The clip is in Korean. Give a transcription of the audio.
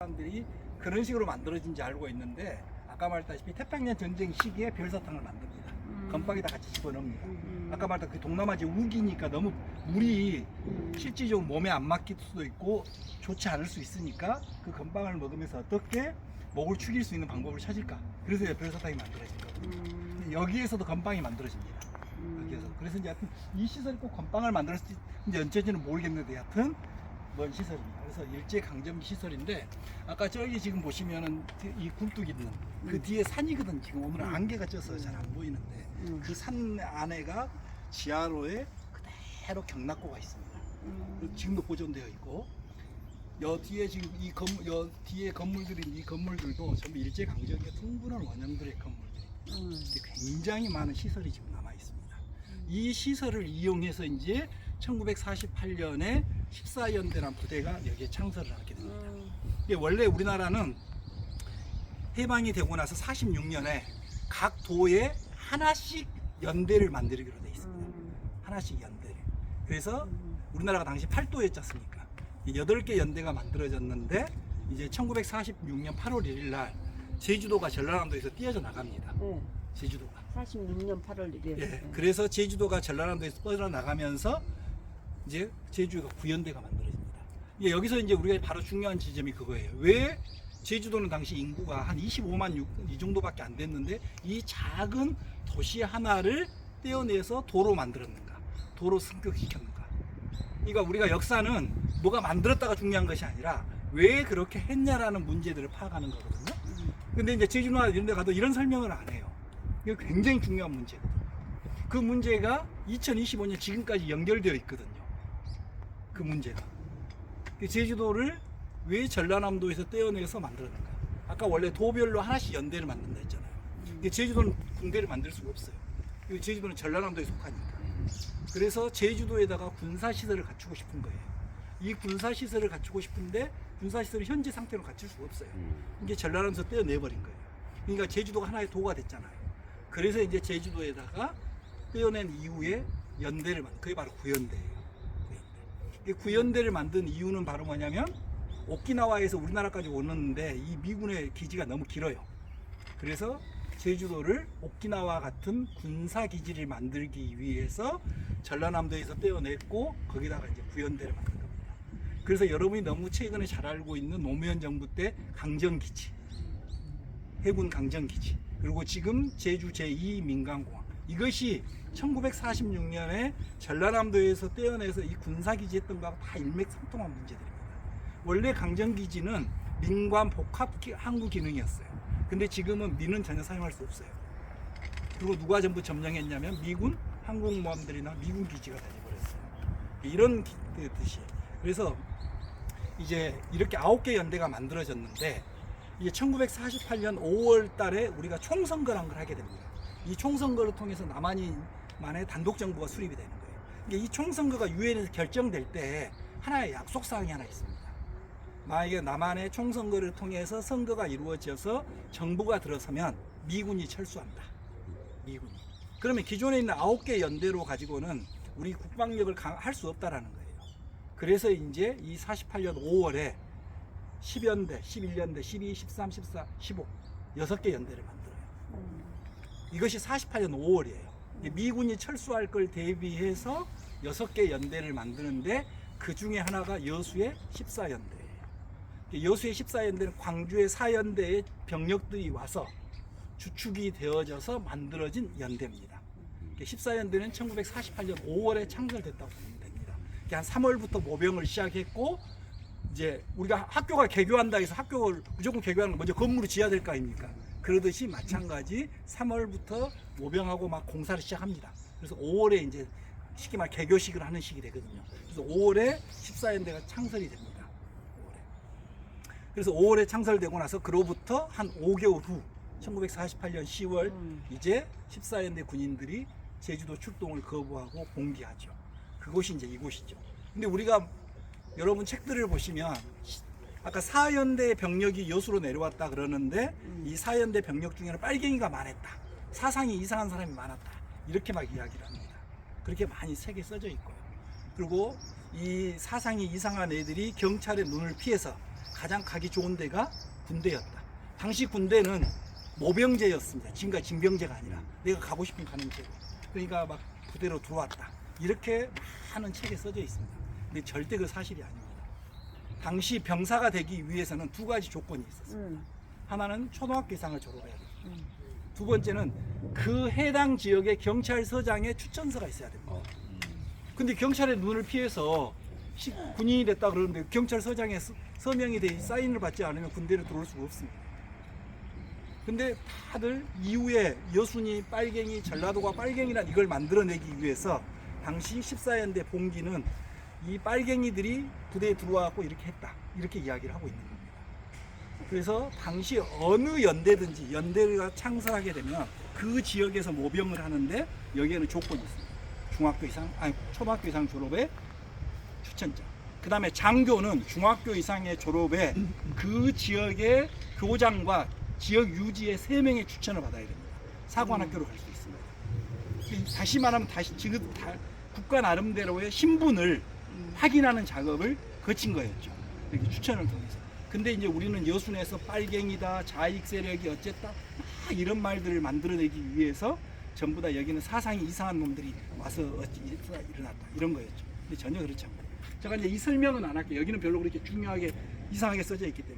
사람들이 그런 식으로 만들어진지 알고 있는데 아까 말했다시피 태평양 전쟁 시기에 별사탕을 만듭니다. 건빵에다 같이 집어넣습니다. 음. 아까 말했던 그 동남아지 우기니까 너무 물이 음. 실질적으로 몸에 안 맞을 수도 있고 좋지 않을 수 있으니까 그 건빵을 먹으면서 어떻게 목을 축일 수 있는 방법을 찾을까? 그래서 별사탕이 만들어진 거거든요. 음. 여기에서도 건빵이 만들어집니다. 여기에서 그래서 이제 하여튼 이 시설이 꼭 건빵을 만들었을지 이제 언제인지는 모르겠는데 하여튼 뭔 시설입니다. 그래서 일제 강점기 시설인데 아까 저기 지금 보시면은 이 굴뚝 있는 그 음. 뒤에 산이거든 지금 오늘은 음. 안개가 쪄서 잘 안 보이는데 음. 그산 안에가 지하로에 그대로 경락고가 있습니다. 그리고 지금도 보존되어 있고 여 뒤에 지금 이 건물 여 뒤에 건물들인 이 건물들도 전부 일제 강점기가 충분한 원형들의 음. 근데 굉장히 많은 시설이 지금 남아 있습니다. 이 시설을 이용해서 이제 1948년에 14연대란 부대가 여기에 창설을 하게 됩니다. 음. 이게 원래 우리나라는 해방이 되고 나서 46년에 각 도에 하나씩 연대를 만들기로 돼 있습니다. 음. 하나씩 연대를. 그래서 음. 우리나라가 당시 8도였지 않습니까? 8개 연대가 만들어졌는데 이제 1946년 8월 1일 날 제주도가 전라남도에서 띄어져 나갑니다. 네. 제주도가. 46년 8월 1일. 예, 그래서 제주도가 전라남도에서 뻗어 나가면서 이제 제주가 구연대가 만들어집니다. 예, 여기서 이제 우리가 바로 중요한 지점이 그거예요. 왜 제주도는 당시 인구가 한 25만 6, 이 정도밖에 안 됐는데 이 작은 도시 하나를 떼어내서 도로 만들었는가? 도로 승격시켰는가? 그러니까 우리가 역사는 뭐가 만들었다가 중요한 것이 아니라 왜 그렇게 했냐라는 문제들을 파악하는 거거든요. 음. 근데 이제 제주도나 이런 데 가도 이런 설명을 안 해요. 이거 굉장히 중요한 문제거든요. 그 문제가 2025년 지금까지 연결되어 있거든요. 그 문제가. 그 제주도를 왜 전라남도에서 떼어내서 만들었는가? 아까 원래 도별로 하나씩 연대를 만든다 했잖아요. 근데 제주도는 군대를 만들 수가 없어요. 제주도는 전라남도에 속하니까. 그래서 제주도에다가 군사시설을 갖추고 싶은 거예요. 이 군사시설을 갖추고 싶은데 군사시설을 현재 상태로 갖출 수가 없어요. 이게 전라남도에서 떼어내버린 거예요. 그러니까 제주도가 하나의 도가 됐잖아요. 그래서 이제 제주도에다가 떼어낸 이후에 연대를 만든 그게 바로 구연대예요. 구연대를 만든 이유는 바로 뭐냐면 오키나와에서 우리나라까지 오는데 이 미군의 기지가 너무 길어요. 그래서 제주도를 오키나와 같은 군사 기지를 만들기 위해서 전라남도에서 떼어냈고 거기다가 이제 구연대를 만든 겁니다. 그래서 여러분이 너무 최근에 잘 알고 있는 노무현 정부 때 강정 기지, 해군 강정 기지, 그리고 지금 제주 제2 민간공항 이것이 1946년에 전라남도에서 떼어내서 이 군사기지 했던 거하고 다 일맥상통한 문제들입니다. 원래 강정기지는 민관 복합 기- 항구 기능이었어요. 근데 지금은 민은 전혀 사용할 수 없어요. 그리고 누가 전부 점령했냐면 미군 항공모함들이나 미군 기지가 되어버렸어요. 이런 기- 그 뜻이. 그래서 이제 이렇게 아홉 개 연대가 만들어졌는데 이게 1948년 5월 달에 우리가 총선거란 걸 하게 됩니다. 이 총선거를 통해서 남한이 만의 단독 정부가 수립이 되는 거예요. 이게 이 총선거가 유엔에서 결정될 때 하나의 약속 사항이 하나 있습니다. 만약에 남한의 총선거를 통해서 선거가 이루어져서 정부가 들어서면 미군이 철수한다. 미군이. 그러면 기존에 있는 아홉 개 연대로 가지고는 우리 국방력을 할 수 없다라는 거예요. 그래서 이제 이 48년 5월에 10연대, 11연대, 12, 13, 14, 15 여섯 개 연대를 만들어요. 음. 이것이 48년 5월이에요. 미군이 철수할 걸 대비해서 여섯 개 연대를 만드는데 그 중에 하나가 여수의 14연대예요. 여수의 14연대는 광주의 4연대의 병력들이 와서 주축이 되어져서 만들어진 연대입니다. 14연대는 1948년 5월에 창설됐다고 보면 됩니다. 한 3월부터 모병을 시작했고 이제 우리가 학교가 개교한다 해서 학교를 무조건 개교하는 건 먼저 건물을 지어야 될 거 아닙니까? 그러듯이 마찬가지 3월부터 모병하고 막 공사를 시작합니다. 그래서 5월에 이제 쉽게 말 개교식을 하는 시기 되거든요. 그래서 5월에 14연대가 창설이 됩니다. 5월에. 그래서 5월에 창설되고 나서 그로부터 한 5개월 후 1948년 10월 음. 이제 14연대 군인들이 제주도 출동을 거부하고 봉기하죠. 그곳이 이제 이곳이죠. 근데 우리가 여러분 책들을 보시면 시- 아까 4연대 병력이 여수로 내려왔다 그러는데 음. 이 4연대 병력 중에는 빨갱이가 많았다. 사상이 이상한 사람이 많았다. 이렇게 막 이야기를 합니다. 그렇게 많이 책에 써져 있고요. 그리고 이 사상이 이상한 애들이 경찰의 눈을 피해서 가장 가기 좋은 데가 군대였다. 당시 군대는 모병제였습니다. 지금까지 징병제가 아니라 내가 가고 싶으면 가는 제도. 그러니까 막 부대로 들어왔다. 이렇게 많은 책에 써져 있습니다. 근데 절대 그 사실이 아닙니다. 당시 병사가 되기 위해서는 두 가지 조건이 있었습니다. 음. 하나는 초등학교 이상을 졸업해야 돼요. 음. 두 번째는 그 해당 지역의 경찰서장의 추천서가 있어야 됩니다. 어. 근데 경찰의 눈을 피해서 시- 군인이 됐다 그러는데 경찰서장의 서- 서명이 돼 사인을 받지 않으면 군대로 들어올 수가 없습니다. 근데 다들 이후에 여순이 빨갱이 전라도가 빨갱이란 이걸 만들어내기 위해서 당시 14연대 봉기는 이 빨갱이들이 부대에 들어와갖고 이렇게 했다 이렇게 이야기를 하고 있는 겁니다. 그래서 당시 어느 연대든지 연대가 창설하게 되면 그 지역에서 모병을 하는데 여기에는 조건이 있습니다. 중학교 이상, 아니 초등학교 이상 졸업에 추천자. 그 다음에 장교는 중학교 이상의 졸업에 그 지역의 교장과 지역 유지의 세 명의 추천을 받아야 됩니다. 사관학교로 갈 수 있습니다. 이- 다시 말하면 다시 지금 다 국가 나름대로의 신분을 확인하는 작업을 거친 거였죠. 이렇게 추천을 통해서. 근데 이제 우리는 여순에서 빨갱이다, 자익 세력이 어쨌다, 막 이런 말들을 만들어내기 위해서 전부 다 여기는 사상이 이상한 놈들이 와서 어찌 일어났다 이런 거였죠. 근데 전혀 그렇지 않고. 제가 이제 이 설명은 안 할게요. 여기는 별로 그렇게 중요하게 이상하게 써져 있기 때문에.